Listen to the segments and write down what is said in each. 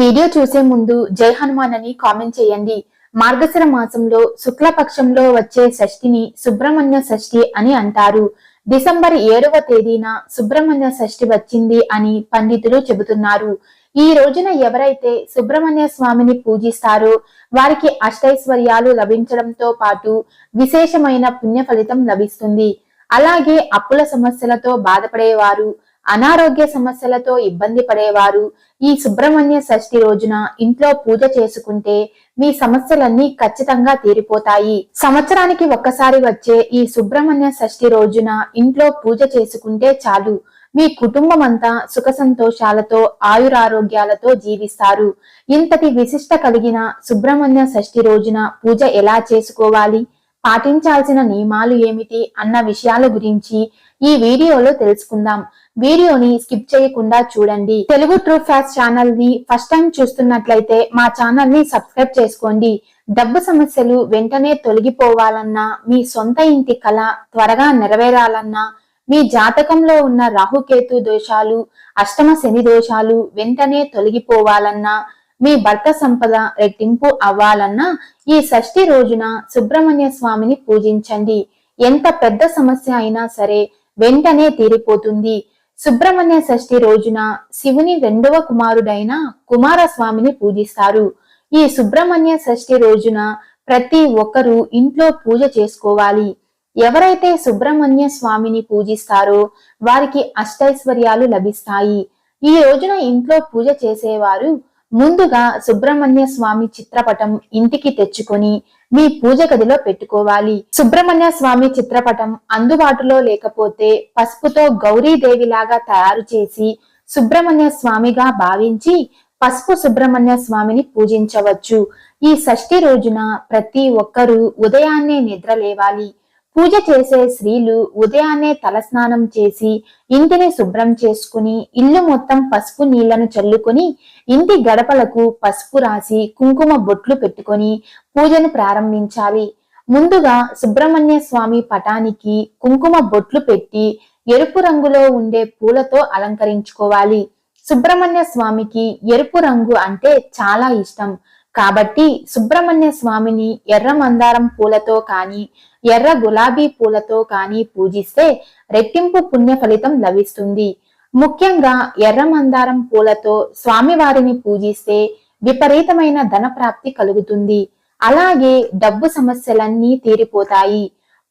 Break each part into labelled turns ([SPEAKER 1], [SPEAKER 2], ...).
[SPEAKER 1] Video చూసే ముందు జై హనుమాన్ అని కామెంట్ చేయండి. మార్గశర మాసంలో శుక్లపక్షంలో వచ్చే షష్ఠిని సుబ్రహ్మణ్య షష్ఠి అని అంటారు. డిసెంబర్ ఏడవ తేదీన సుబ్రహ్మణ్య షష్ఠి వచ్చింది అని పండితులు చెబుతున్నారు. ఈ రోజున ఎవరైతే సుబ్రహ్మణ్య స్వామిని పూజిస్తారో వారికి అష్టైశ్వర్యాలు లభించడంతో పాటు విశేషమైన పుణ్య ఫలితం లభిస్తుంది. అలాగే అప్పుల సమస్యలతో బాధపడేవారు అనారోగ్య సమస్యలతో ఇబ్బంది పడేవారు. ఈ సుబ్రహ్మణ్య షష్ఠి రోజున ఇంట్లో పూజ చేసుకుంటే మీ సమస్యలన్నీ ఖచ్చితంగా తీరిపోతాయి. సంవత్సరానికి ఒక్కసారి వచ్చే ఈ సుబ్రహ్మణ్య షష్ఠి రోజున ఇంట్లో పూజ చేసుకుంటే చాలు. మీ కుటుంబం అంతా సుఖ సంతోషాలతో ఆయురారోగ్యాలతో జీవిస్తారు. ఇంతటి విశిష్ట కలిగిన సుబ్రహ్మణ్య షష్ఠి రోజున పూజ ఎలా చేసుకోవాలి? పాటించాల్సిన నియమాలు ఏమిటి అన్న విషయాల గురించి ఈ వీడియోలో తెలుసుకుందాం. వీడియోని స్కిప్ చేయకుండా చూడండి. తెలుగు ట్రూ ఫ్యాక్స్ ఛానల్ని ఫస్ట్ టైం చూస్తున్నట్లయితే మా ఛానల్ని సబ్స్క్రైబ్ చేసుకోండి. డబ్బు సమస్యలు వెంటనే తొలగిపోవాలన్నా మీ సొంత ఇంటి కళ త్వరగా నెరవేరాలన్నా మీ జాతకంలో ఉన్న రాహుకేతు దోషాలు అష్టమ శని దోషాలు వెంటనే తొలగిపోవాలన్నా మీ భర్త సంపద రెట్టింపు అవ్వాలన్నా ఈ షష్ఠి రోజున సుబ్రహ్మణ్య స్వామిని పూజించండి. ఎంత పెద్ద సమస్య అయినా సరే వెంటనే తీరిపోతుంది. సుబ్రహ్మణ్య షష్ఠి రోజున శివుని రెండవ కుమారుడైన కుమారస్వామిని పూజిస్తారు. ఈ సుబ్రహ్మణ్య షష్ఠి రోజున ప్రతి ఒక్కరూ ఇంట్లో పూజ చేసుకోవాలి. ఎవరైతే సుబ్రహ్మణ్య స్వామిని పూజిస్తారో వారికి అష్టైశ్వర్యాలు లభిస్తాయి. ఈ రోజున ఇంట్లో పూజ చేసేవారు ముందుగా సుబ్రహ్మణ్య స్వామి చిత్రపటం ఇంటికి తెచ్చుకొని మీ పూజ గదిలో పెట్టుకోవాలి. సుబ్రహ్మణ్య స్వామి చిత్రపటం అందుబాటులో లేకపోతే పసుపుతో గౌరీదేవిలాగా తయారు చేసి సుబ్రహ్మణ్య స్వామిగా భావించి పసుపు సుబ్రహ్మణ్య స్వామిని పూజించవచ్చు. ఈ షష్ఠి రోజున ప్రతి ఒక్కరూ ఉదయాన్నే నిద్ర లేవాలి. పూజ చేసే స్త్రీలు ఉదయాన్నే తలస్నానం చేసి ఇంటిని శుభ్రం చేసుకుని ఇల్లు మొత్తం పసుపు నీళ్ళను చల్లుకొని ఇంటి గడపలకు పసుపు రాసి కుంకుమ బొట్లు పెట్టుకొని పూజను ప్రారంభించాలి. ముందుగా సుబ్రహ్మణ్య స్వామి పటానికి కుంకుమ బొట్లు పెట్టి ఎరుపు రంగులో ఉండే పూలతో అలంకరించుకోవాలి. సుబ్రహ్మణ్య స్వామికి ఎరుపు రంగు అంటే చాలా ఇష్టం. కాబట్టి సుబ్రహ్మణ్య స్వామిని ఎర్ర మందారం పూలతో కానీ ఎర్ర గులాబీ పూలతో కానీ పూజిస్తే రెట్టింపు పుణ్య ఫలితం లభిస్తుంది. ముఖ్యంగా ఎర్ర మందారం పూలతో స్వామివారిని పూజిస్తే విపరీతమైన ధన ప్రాప్తి కలుగుతుంది. అలాగే డబ్బు సమస్యలన్నీ తీరిపోతాయి.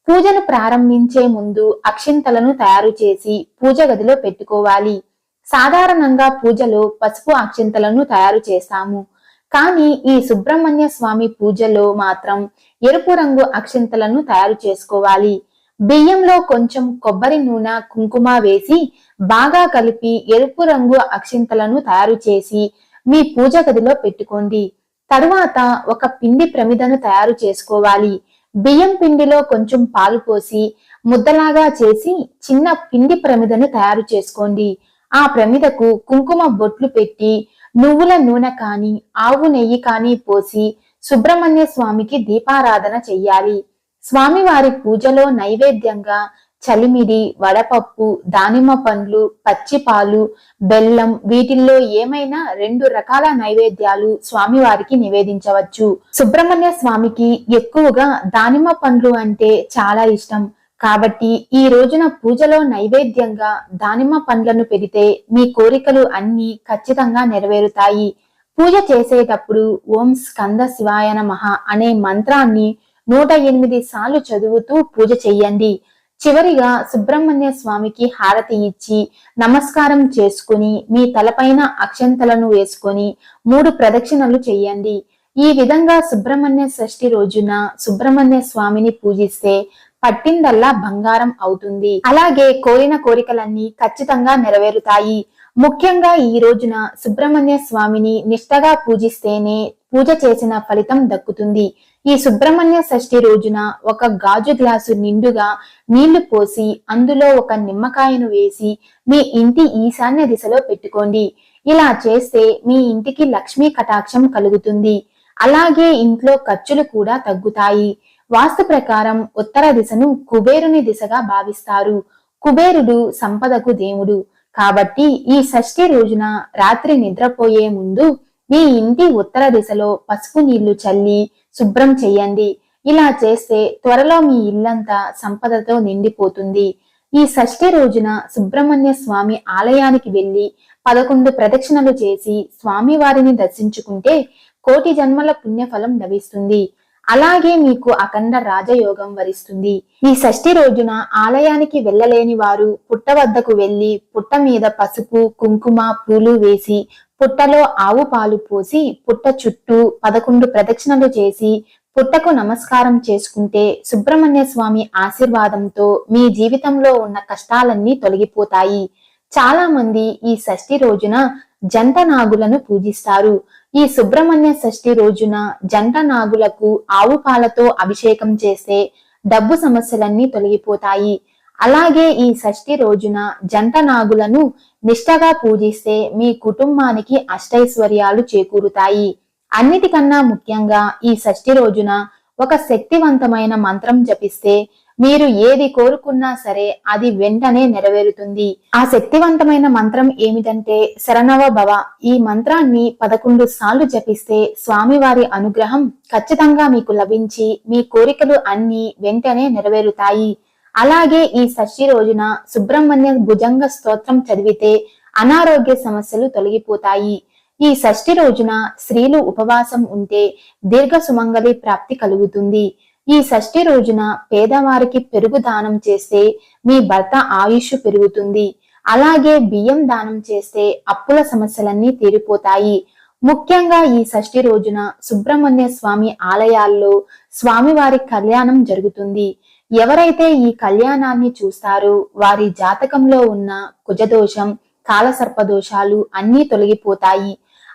[SPEAKER 1] పూజను ప్రారంభించే ముందు అక్షింతలను తయారు చేసి పూజ గదిలో పెట్టుకోవాలి. సాధారణంగా పూజలో పసుపు అక్షింతలను తయారు చేస్తాము. కానీ ఈ సుబ్రహ్మణ్య స్వామి పూజలో మాత్రం ఎరుపు రంగు అక్షింతలను తయారు చేసుకోవాలి. బియ్యంలో కొంచెం కొబ్బరి నూనె కుంకుమ వేసి బాగా కలిపి ఎరుపు రంగు అక్షింతలను తయారు చేసి మీ పూజ గదిలో పెట్టుకోండి. తరువాత ఒక పిండి ప్రమిదను తయారు చేసుకోవాలి. బియ్యం పిండిలో కొంచెం పాలు పోసి ముద్దలాగా చేసి చిన్న పిండి ప్రమిదను తయారు చేసుకోండి. ఆ ప్రమిదకు కుంకుమ బొట్లు పెట్టి నువ్వుల నూనె కాని ఆవు నెయ్యి కాని పోసి సుబ్రహ్మణ్య స్వామికి దీపారాధన చెయ్యాలి. స్వామివారి పూజలో నైవేద్యంగా చలిమిడి వడపప్పు దానిమ్మ పండ్లు పచ్చిపాలు బెల్లం వీటిల్లో ఏమైనా రెండు రకాల నైవేద్యాలు స్వామివారికి నివేదించవచ్చు. సుబ్రహ్మణ్య స్వామికి ఎక్కువగా దానిమ్మ పండ్లు అంటే చాలా ఇష్టం. కాబట్టి ఈ రోజున పూజలో నైవేద్యంగా దానిమ్మ పండ్లను పెడితే మీ కోరికలు అన్ని ఖచ్చితంగా నెరవేరుతాయి. పూజ చేసేటప్పుడు ఓం స్కంద శివాయ నమః అనే మంత్రాన్ని నూట ఎనిమిది సార్లు చదువుతూ పూజ చెయ్యండి. చివరిగా సుబ్రహ్మణ్య స్వామికి హారతి ఇచ్చి నమస్కారం చేసుకుని మీ తలపైన అక్షంతలను వేసుకొని మూడు ప్రదక్షిణలు చెయ్యండి. ఈ విధంగా సుబ్రహ్మణ్య షష్ఠి రోజున సుబ్రహ్మణ్య స్వామిని పూజిస్తే పట్టిందల్లా బంగారం అవుతుంది. అలాగే కోరిన కోరికలన్నీ ఖచ్చితంగా నెరవేరుతాయి. ముఖ్యంగా ఈ రోజున సుబ్రహ్మణ్య స్వామిని నిష్టగా పూజిస్తేనే పూజ చేసిన ఫలితం దక్కుతుంది. ఈ సుబ్రహ్మణ్య షష్ఠి రోజున ఒక గాజు గ్లాసు నిండుగా నీళ్ళు పోసి అందులో ఒక నిమ్మకాయను వేసి మీ ఇంటి ఈశాన్య దిశలో పెట్టుకోండి. ఇలా చేస్తే మీ ఇంటికి లక్ష్మీ కటాక్షం కలుగుతుంది. అలాగే ఇంట్లో ఖర్చులు కూడా తగ్గుతాయి. వాస్తు ప్రకారం ఉత్తర దిశను కుబేరుని దిశగా భావిస్తారు. కుబేరుడు సంపదకు దేవుడు. కాబట్టి ఈ షష్ఠి రోజున రాత్రి నిద్రపోయే ముందు మీ ఇంటి ఉత్తర దిశలో పసుపు నీళ్ళు చల్లి శుభ్రం చెయ్యండి ఇలా చేస్తే త్వరలో మీ ఇల్లంతా సంపదతో నిండిపోతుంది. ఈ షష్ఠి రోజున సుబ్రహ్మణ్య స్వామి ఆలయానికి వెళ్ళి పదకొండు ప్రదక్షిణలు చేసి స్వామి వారిని దర్శించుకుంటే కోటి జన్మల పుణ్యఫలం లభిస్తుంది. అలాగే మీకు అఖండ రాజయోగం వరిస్తుంది. ఈ షష్ఠి రోజున ఆలయానికి వెళ్ళలేని వారు పుట్ట వద్దకు వెళ్ళి పుట్ట మీద పసుపు కుంకుమ పూలు వేసి పుట్టలో ఆవు పాలు పోసి పుట్ట చుట్టూ పదకొండు ప్రదక్షిణలు చేసి పుట్టకు నమస్కారం చేసుకుంటే సుబ్రహ్మణ్య స్వామి ఆశీర్వాదంతో మీ జీవితంలో ఉన్న కష్టాలన్నీ తొలగిపోతాయి. చాలా మంది ఈ షష్ఠి రోజున జంట నాగులను పూజిస్తారు. ఈ సుబ్రహ్మణ్య షష్ఠి రోజున జంట నాగులకు ఆవు పాలతో అభిషేకం చేస్తే డబ్బు సమస్యలన్నీ తొలగిపోతాయి. అలాగే ఈ షష్ఠి రోజున జంట నాగులను నిష్టగా పూజిస్తే మీ కుటుంబానికి అష్టైశ్వర్యాలు చేకూరుతాయి. అన్నిటికన్నా ముఖ్యంగా ఈ షష్ఠి రోజున ఒక శక్తివంతమైన మంత్రం జపిస్తే మీరు ఏది కోరుకున్నా సరే అది వెంటనే నెరవేరుతుంది. ఆ శక్తివంతమైన మంత్రం ఏమిటంటే శరణవ భవ ఈ మంత్రాన్ని పదకొండు సార్లు జపిస్తే స్వామివారి అనుగ్రహం ఖచ్చితంగా మీకు లభించి మీ కోరికలు అన్ని వెంటనే నెరవేరుతాయి. అలాగే ఈ షష్ఠి రోజున సుబ్రహ్మణ్య భుజంగ స్తోత్రం చదివితే అనారోగ్య సమస్యలు తొలగిపోతాయి. ఈ షష్ఠి రోజున స్త్రీలు ఉపవాసం ఉంటే దీర్ఘ సుమంగళి ప్రాప్తి కలుగుతుంది. ఈ షష్ఠి రోజున పేదవారికి పెరుగు దానం చేస్తే మీ భర్త ఆయుష్ పెరుగుతుంది. అలాగే బియ్యం దానం చేస్తే అప్పుల సమస్యలన్నీ తీరిపోతాయి. ముఖ్యంగా ఈ షష్ఠి రోజున సుబ్రహ్మణ్య స్వామి ఆలయాల్లో స్వామివారి కళ్యాణం జరుగుతుంది. ఎవరైతే ఈ కళ్యాణాన్ని చూస్తారో వారి జాతకంలో ఉన్న కుజదోషం కాలసర్పదోషాలు అన్నీ తొలగిపోతాయి.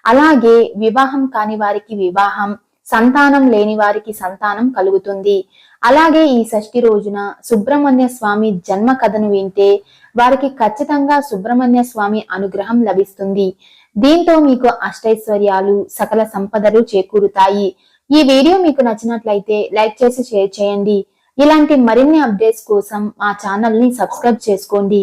[SPEAKER 1] అలాగే వివాహం కాని వారికి వివాహం సంతానం లేని వారికి సంతానం కలుగుతుంది. అలాగే ఈ షష్ఠి రోజున సుబ్రహ్మణ్య స్వామి జన్మ కథను వింటే వారికి ఖచ్చితంగా సుబ్రహ్మణ్య స్వామి అనుగ్రహం లభిస్తుంది. దీంతో మీకు అష్టైశ్వర్యాలు సకల సంపదలు చేకూరుతాయి. ఈ వీడియో మీకు నచ్చినట్లయితే లైక్ చేసి షేర్ చేయండి. ఇలాంటి మరిన్ని అప్డేట్స్ కోసం మా ఛానల్ని సబ్స్క్రైబ్ చేసుకోండి.